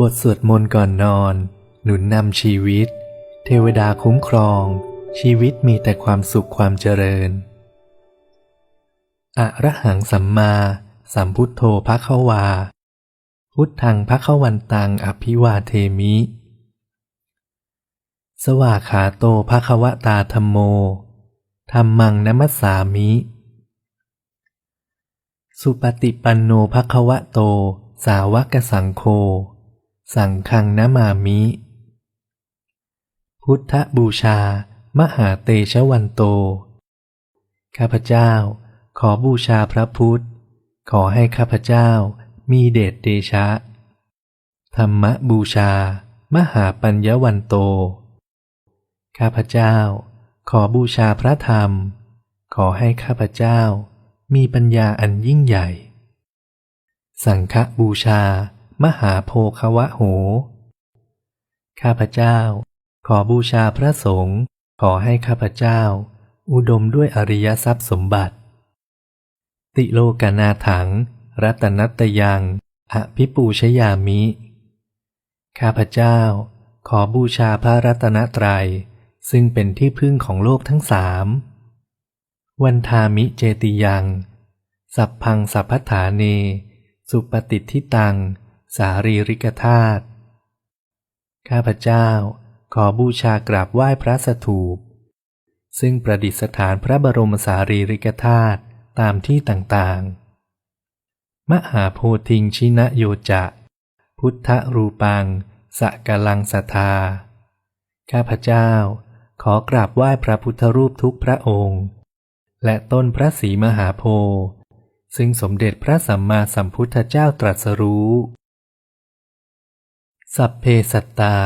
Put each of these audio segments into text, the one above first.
บทสวดมนต์ก่อนนอน หนุนนำชีวิต เทวดาคุ้มครอง ชีวิตมีแต่ความสุขความเจริญอะระหังสัมมา สัมพุทโธภควา พุทธังภควันตังอภิวาเทมิ สวาขาโตภควตาธรรมโมธรรมังนมัสสามิ สุปฏิปันโนภควโต สาวกสังโฆ สังฆังนามามิ พุทธบูชา มหาเตชะวันโต ข้าพเจ้าขอบูชาพระพุทธ ขอให้ข้าพเจ้ามีเดชเดชะ ธรรมบูชา มหาปัญญวันโต ข้าพเจ้า ขอบูชาพระธรรม ขอให้ข้าพเจ้ามีปัญญาอันยิ่งใหญ่ สังฆบูชา มหาโพควะโห ข้าพเจ้า ขอบูชาพระสงฆ์ขอให้ข้าพเจ้า อุดมด้วยอริยทรัพย์สมบัติ ติโลกนาถัง รัตนัตยังอภิปูชยามิ ข้าพเจ้า ขอบูชาพระรัตนตรัย ซึ่งเป็นที่พึ่งของโลกทั้งสาม วันทามิเจติยัง สัพพังสัพพฐาเนสุปฏิทิตัง สารีริกธาตุ ข้าพเจ้าขอบูชากราบไหว้พระสถูป ซึ่งประดิษฐานพระบรมสารีริกธาตุตามที่ต่างๆ มหาโพธิงชินะโยจะ พุทธรูปังสะกลังสทา ข้าพเจ้าขอกราบไหว้พระพุทธรูปทุกพระองค์ และต้นพระศรีมหาโพธิ์ซึ่งสมเด็จพระสัมมาสัมพุทธเจ้าตรัสรู้ สัพเพสัตตา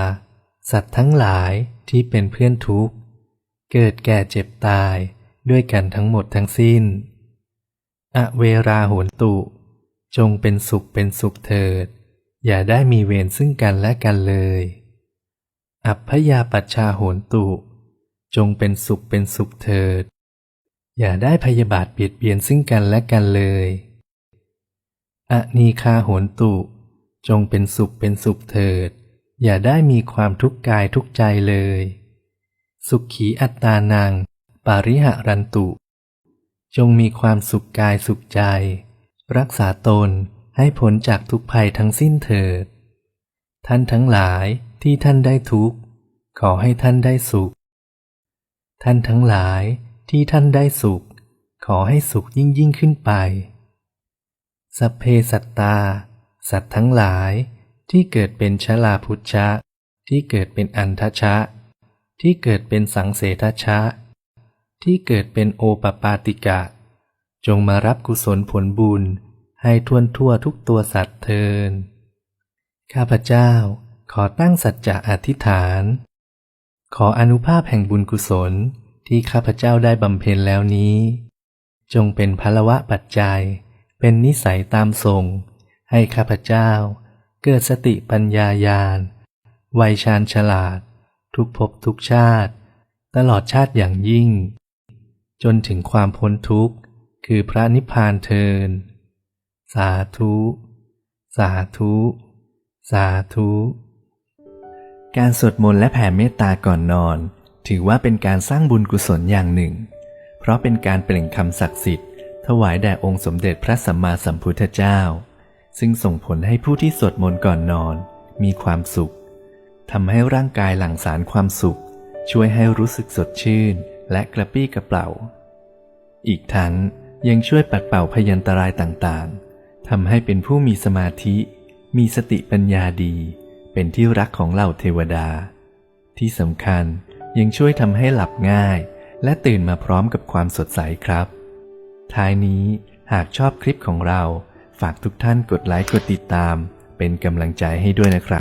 สัตว์ทั้งหลายที่เป็นเพื่อนทุกข์ เกิดแก่เจ็บตายด้วยกันทั้งหมดทั้งสิ้น อเวราโหนตุ จงเป็นสุขเป็นสุขเถิด อย่าได้มีเวรซึ่งกันและกันเลย อัพพยาปัชชาโหนตุ จงเป็นสุขเป็นสุขเถิด อย่าได้พยาบาทเบียดเบียนซึ่งกันและกันเลย อนีคาโหนตุ จงเป็นสุขเป็นสุขเถิด อย่าได้มีความทุกข์กายทุกใจเลย สุขขีอัตตานัง ปาริหะรันตุ จงมีความสุขกายสุขใจ รักษาตนให้พ้นจากทุกภัยทั้งสิ้นเถิด ท่านทั้งหลายที่ท่านได้ทุกข์ ขอให้ท่านได้สุข ท่านทั้งหลายที่ท่านได้สุข ขอให้สุขยิ่งยิ่งขึ้นไป สัพเพสัตตา สัตว์ทั้งหลายที่เกิดเป็นชลาพุชชะ ที่เกิดเป็นอันทชะ ที่เกิดเป็นสังเสทชะ ที่เกิดเป็นโอปปาติกะ จงมารับกุศลผลบุญให้ทวนทั่วทุกตัวสัตว์เทิน ข้าพเจ้าขอตั้งสัจจะอธิษฐาน ขออนุภาพแห่งบุญกุศลที่ข้าพเจ้าได้บำเพ็ญแล้วนี้ จงเป็นพลวะปัจจัย เป็นนิสัยตามทรง ให้ข้าพเจ้า เกิดสติปัญญายาณวัยชาญฉลาด ทุกภพทุกชาติ ตลอดชาติอย่างยิ่ง จนถึงความพ้นทุกข์ คือพระนิพพานเทิน สาธุ สาธุ สาธุ การสวดมนต์และแผ่เมตตาก่อนนอน ถือว่าเป็นการสร้างบุญกุศลอย่างหนึ่ง เพราะเป็นการเปล่งคำศักดิ์สิทธิ์ถวายแด่องค์สมเด็จพระสัมมาสัมพุทธเจ้า ซึ่งส่งผลให้ผู้ที่สวดมนต์ก่อนนอน มีความสุขทำให้ร่างกายหลั่งสารความสุข ช่วยให้รู้สึกสดชื่น และกระปี้กระเป๋า อีกทั้งยังช่วยปัดเป่าพยันตรายต่างๆทำให้เป็นผู้มีสมาธิ มีสติปัญญาดี เป็นที่รักของเหล่าเทวดา ที่สำคัญยังช่วยทำให้หลับง่าย และตื่นมาพร้อมกับความสดใสครับ ท้ายนี้หากชอบคลิปของเรา ฝากทุกท่านกดไลค์กดติดตาม เป็นกำลังใจให้ด้วยนะครับ